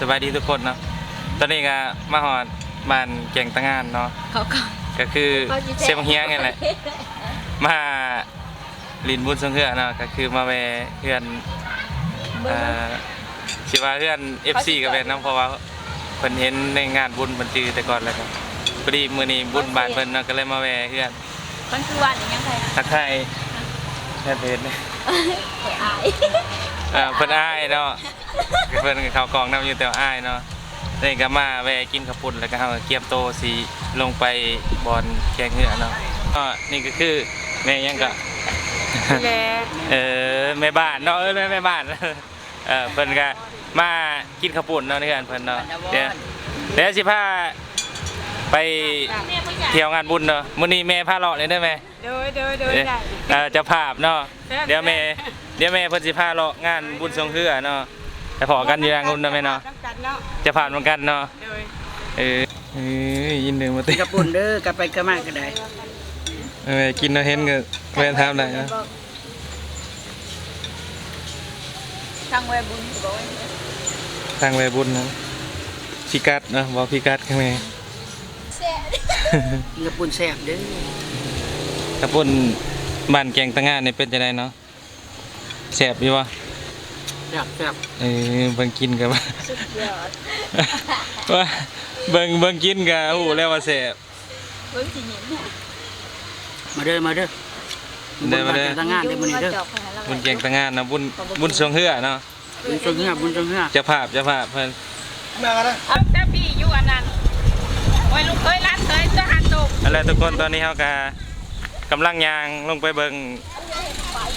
สบายดีทุกคนเนาะ ตอนนี้ก็มาหอดบ้านแก่งตะงานเนาะ เขาก็ก็คือเซมเฮียงนี่แหละ มาลินบุญสงเฮือเนาะ ก็คือมาแวะเพื่อนเอ่อสิว่าเพื่อน FC ก็เป็นนํเพราะว่าเพิ่นเห็นในงานบุญเพิ่นจือแต่ก่อนแล้วก็พอดีมื้อนี้บุญบ้านเพิ่นเนาะก็เลยมาแวะเพื่อนมันคือวันอย่างยังไงทักทายแค่เพจเนี่ยเปิดอาย เออเพิ่นอ้ายเนาะเพิ่นก็เข้ากองนํอยู่แต่ว่าอ้ายเนาะนี่ก็มาแวะกินข้าวปุ้นแล้วก็เฮาก็เกียมโตสิลงไปบอนแกงเหือเนาะก็นี่ก็คือแม่ยังก็แลเออแม่บ้านเนาะเออแม่แม่บ้านเออเพิ่นก็มากินข้าวปุ้นเนาะเพื่อนเพิ่นเนาะเดี๋ยวเดี๋ยวสิพา ไปเที่ยวงานบุญเนาะมื้อนี้แม่พาเลาะเลยได้ไหมโดยโดยโดยเดี๋ยวได้เอ่อเจะภาพเนาะแซ่บเดี๋ยวแม่เดี๋ยวแม่เพิ่นสิพาเลาะงานบุญทรงเครือเนาะไปพอกันอยู่งานบุญเนาะแม่เนาะต้องกันเนาะเจะผ่านเหมือนกันเนาะโดยเออเออยินดีมาติกระปุ่นเด้อกลับไปกระมากก็ได้เออกินเนาะเห็นก็แม่นทำได้นะทางเวบุญก็บอกว่าทางไปบุญเนาะพิกัดเนาะบอกพิกัดข้างในแซ่บ กระปุ่นแซ่บเด้อกระปุ่นบ้านแกงตะงานนี่เป็นจังไดเนาะแซ่บอยู่บ่แซ่บแซ่บเออเบิ่งกินก็ว่าสุดยอดว่าเบิ่งเบิ่งกินก็ฮู้แล้วว่าแซ่บเบิ่งสิหยินเนี่ยมาเด้อมาเด้อเด้อมาเด้อบุญบ้นแก่งทางงานเด้อมื้อนี้เด้อจอกขนาดนั้นบุญแกงตะงานเนาะบุญบุญทรงเครือเนาะบุญจงเฮือบุญจงเฮือเจ้าภาพเจ้าภาพเพิ่นเอาแต่พี่อยู่อันนั้นโอ้ยลูกเคยร้าน อาล่ะไรทุกคนตอนนี้เฮาก็กำลังย่างลงไปเบิ่ง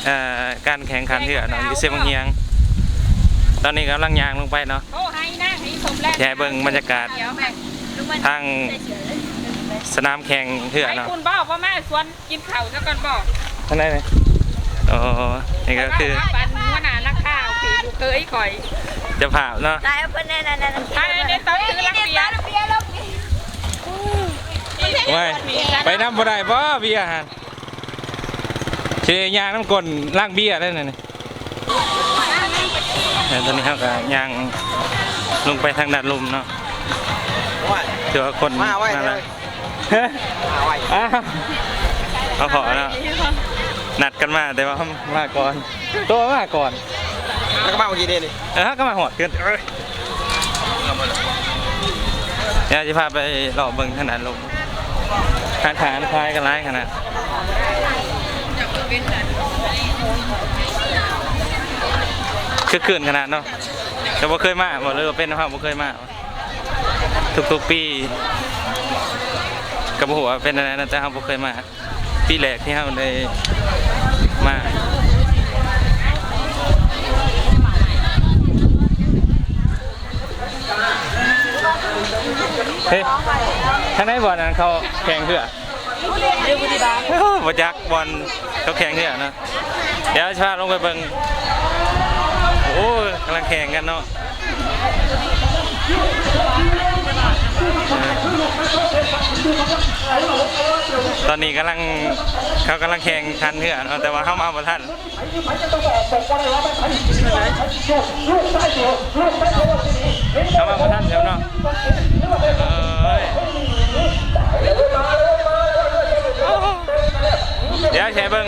เอ่อการแข่งขันเหือเนาะอยู่เซบังเฮียง ตอนนี้กำลังย่างลงไปเนาะโอ้ให้นั่งให้สมแรงแย่เบิ่งบรรยากาศเดี๋ยวแม่ลูกมันทางสนามแข่งเหือให้เนาะคุณบอกว่าแม่ชวนกินข้าวซะก่อนบอกข้างในไหมโอ้นี่ก็คือปันหัวหน้านักข่าวผีลูกเคยข่อยเจ้าภาพเนาะได้เอาเพิ่นแน่นๆๆใช่ในตอนคือลักเบียร์เบียร์แล้ วเบียร์ไว้ไปน้ำบ่ได้บ่เบียร์หั่นเชยย่างน้ำกลนล่างเบียร์ได้นั่นนี่แต่ตอนนี้เฮาก็ย่างลงไปทางด้านลมเนาะเจอคนมาไว้นั่นเลแหละยเฮ้ยมาไว้อ้าวเขาขอเนาะนัดกันมาแต่ว่ามาก่อนตัวมาก่อนแล้วก็มาเมื่อกี้เด้นี่เออก็มาหอดเกินเอ้ยเดี๋ยวจะพาไปหล่อเบิ่งขนาดลม ทานขานคล้ายกันร้ายขนาดคือคืนขนาดเนาะแต่ว่าเคยมาบอกเลยว่าเป็นนะครับว่าเคยมาทุกๆปีกับหัวเป็นอะไรนะแต่เราบ่เคยมาปีแรกที่เราได้ เฮ้ยข้างในบอลนั้นเขาแข่งเพื่อบ่จักบอลเขาแข่งเพื่อนะเดี๋ยวจะพาลงไปเบิ่งโอ้กำลังแข่งกันเนาะตอนนี้กำลังเขากำลังแข่งขันเพื่อนแต่ว่าเข้ามาบ่ทัน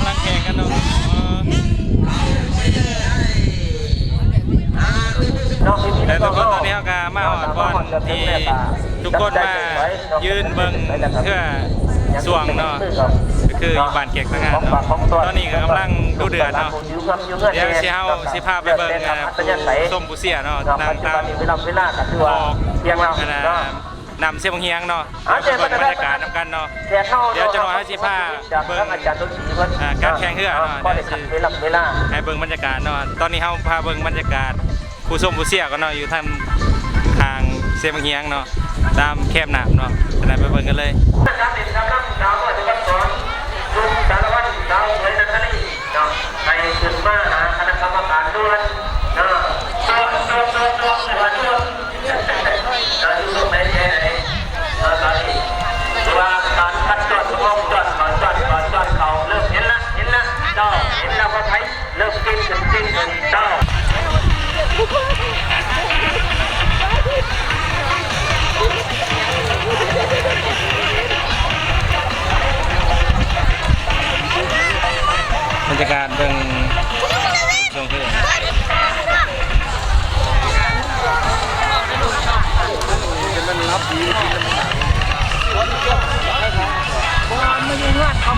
ำลังแข่งกันเนาะแต่ทุกคนตอนนี้เขาก็มาหอดบอลที่ทุกคนมายืนเบิ่งเพื่อสวงเนาะก็คืออยู่บ้านเก็กต่างหากเนาะตอนนี้ก็กำลังดูเดือดเนาะเดี๋ยวสิเฮาสิพาไปเบิ่งอ่าผู้ส้มผู้เสียเนาะนางตามเวลาเวลาก็คืออว่าอกเพียงเราอั นน่ะเนาะนำเสียงเฮียงเนาะเดี๋ยวไปเบิ่งบรรยากาศนำกันเนาะแค่เข้าเดี๋ยวจะรอให้สิพาเบิ่งอาจารย์ตุชีเพิ่นอ่าการแข่งเรือเนาะก็ได้ขัดเวลาเวลาให้เบิ่งบรรยากาศเนาะตอนนี้เฮาพาเบิ่งบรรยากาศคผู้ชมผู้เสียก็เนาะอยู่ทางทางเซบังเฮียงเนาะตามแคบหนามเนาะฉะนั้นไปเบิ่งกันเลย ว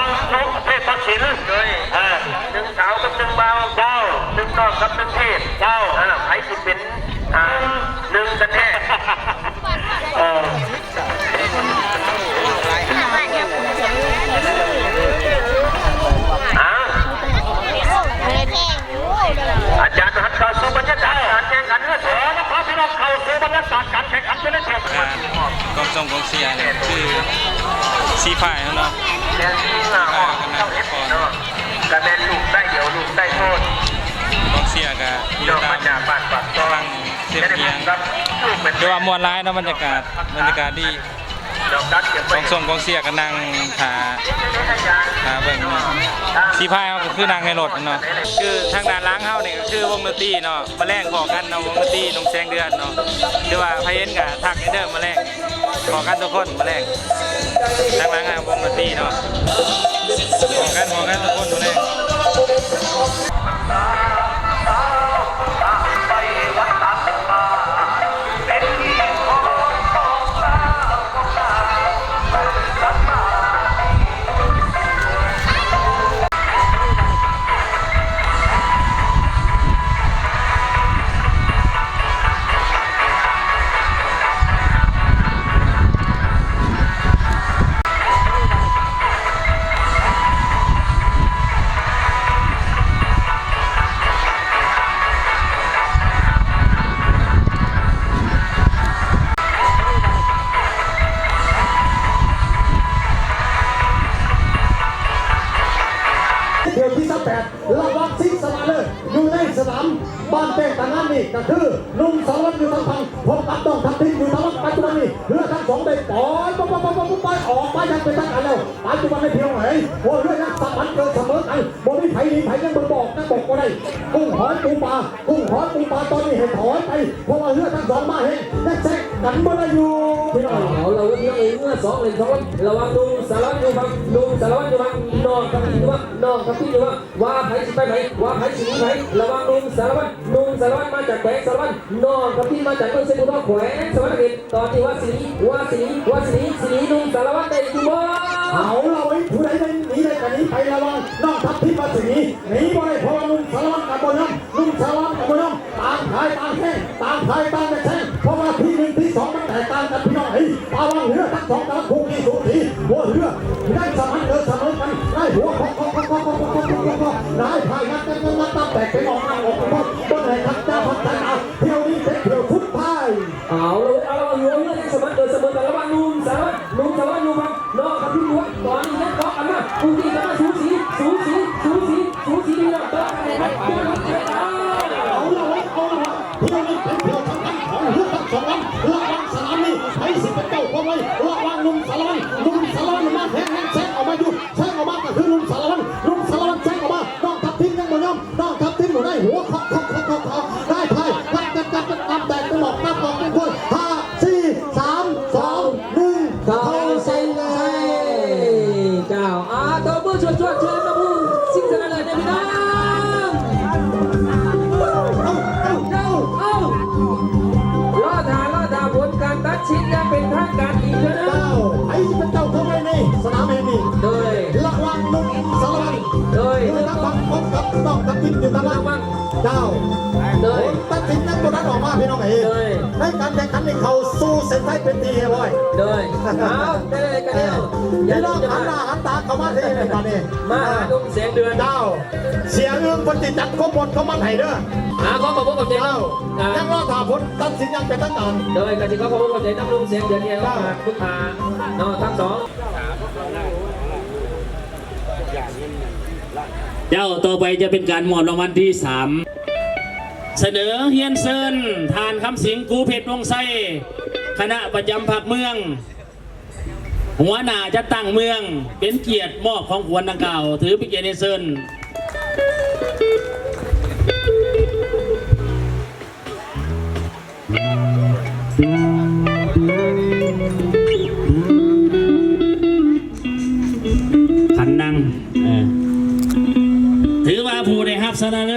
างลงเทพทักษิณเลยอ่าหนึ่งสาวกับหนึ่งบ่าวเจ้าหนึ่งน้องกับหนึ่งเทพเจ้าอ่าใครสิเป็นอ่าหนึ่งกันแน่เอออ่าอาจารย์หันเข้าสู่บรรยากาศการแข่งขันเลือดแถวนะครับพี่น้องเข้าสู่บรรยากาศการแข่งขันเป็นเลือดแถวการกองทรงกองเสียเนี่ย คือสีฝ่าเนาะเรียนที่หน้าห้องเจ้าเฮ็ดเนาะกระเด็นลูกได้เดี๋ยวลูกได้โทษองเสียก็อยู่เดี๋ยวตามาจากบ้านปากซอยเสียบเกียงเป็นเรียกว่ามวลร้ายนะบรรยากาศบรรยากาศดีกองทรงกองเสียก็นั่งหาหาเบิ่งสีพายเขาก็คือนางในรถเนาะคือทางด้านล้างเฮาเนี่ก็คือวงดนตรีเนาะมาแรงขอกันเนาะวงดนตรีตรงแสงเดือนเนาะหรือว่าพายเห็นกับทักเด้อมาแรง ขอกันทุกคนมาแรงทางร้างเฮาวงดนตรีเนาะขอกันขอกันามบ้านเต้งต่างนั้นนี่ก็คือนุ่มสารวัตรอยู่ทางพังพบกับต้องทำทิ้งอยู่ทางวัดปัจจุบันนี้เรือทั้งสองได้ปล่อยปุ๊บปุ๊บปุ๊บปุ๊บไปออกไปยังเป็นทางการแล้วปัจจุบันไม่เพียงไหนโอ้เรือยังสัมพันธ์เกิดเสมอกันบ่มีไผ่ดีไผ่ยังบ่บอกนะบอกก็ได้กุ้งหอยปูปลากุ้งหอยปูปลาตอนนี้เห็นถอยไปเพราะว่าเรือทั้งสองมาเห็นยังแซกกันบ่ได้อยู่ พี่น้องเอาเราเพียงเองเมื่อสองเลยสองวันระวังดูสารวัตรอยู่ฟังดูสารวัตรอยู่ฟังนอนกับพี่อยู่ว่านอนกับพี่อยู่ว่าว่าไผสิไปไหนว่าไผ่สิหนีไหนระวังดูสารวัตรดูสารวัตรมาจากแขวงสารวัตรนอนกับพี่มาจากเมืองเซบุตแขวงสารวัตรเกตตอนที่ว่าสีว่าสีว่าสีสีดูสารวัตรได้อยู่บ่เอาเราไว้ผู้ใดได้หนีได้กันนี้ไประวังนองทัพทิมมาสีหนีได้เพราะว่าลุงสารวัตรกับบนน้ำลุงสารวัตรกับบนน้ำต่างทายต่างแข้งต่างทายต่าง สองกำพุ่งที่สูสีหัวเรือได้สมันเดินเสมอกันได้หัวคอกคอกคอกคอกคอกคอกคอกคอกได้พายงัดงัดงัดงัดตั้งแต่เป็นออกมาออกมาบนไหนทัพเจ้าพัฒนาเที่ยวนี้เป็นเที่ยวสุดท้ายเอาเลยเอาระวังอยู่เรืองสารวัตรเกิดเสมอกันระวังดูสารวัตรดูสารวัตรอยู่ฟังนอนกับพี่อยู่ว่าตอนนี้ยังเกาะกันมากูตีกันมาสูสีสูสีสูสีสูสีดีนะเกาะกันเลยนะเอาละว้เอาละเที่ยวนี้เป็นเที่ยวสำคัญของเรือทั้งสองลำระวังสนามนี้ให้สิบเป็นเจ้าเข้าไว้ระ ลุงสารวัตรลุงสารวัตรมาแทงแทงแซงออกมาอยู่แซงออกมาก็คือลุงสารวัตรลุงสารวัตรแซงออกมาน้องทับทิมยังบ่ยอมน้องทับทิมอยู่ได้หัวเคาะเคาะเคาะเคาะเคาะได้ไพ่กัดกัดกัดกัดกัดแตกตลอกนับออกเป็นคนห้าสี่สามสองหนึ่งเข้าเส้นเลยเก้าอาตัวมือชวนชวนเชิญมาพูดสิ่งสำคัญเลยนะพี่น้อง นองทับทิมอยู่ทาระล่างวังเจ้าโดผยตัดสินยังบนนั้นออกมาพี่น้องเองโดยในการแข่งขันในเขาสู้เส้นชัยเป็นทีเรียบร้อยโดยเอาได้กันเดียวอย่าพี่น้องหัมานหน้าหันตาเข้ามาที่นี่ตอนนี้มาหานุ่มแสงเดือนเจ้า เสียเอื้องคนติดจัดข้อมูลเขามันให้เด้ออ่าขอขอบคุณกับเจ้าเจ้าอ่ายังรอถาผลตัดสินยังเป็นทางการโดยกติกาขอบคุณกับเจ้าน้ำนุ่มแสงเดือนเนี่ยมาทุกทาเนาะทั้งสอง เจ้าต่อไปจะเป็นการมอบรางวัลที่สามเสนอเฮียนเซินทานคำสิงกูเพชรวงไส้คณะประจำผักเมือง หัวหน้าจะตั้งเมือง เป็นเกียรติมอบของขวัญดังกล่าว ถือเป็นเกียรติเฮียนเซิน ผู้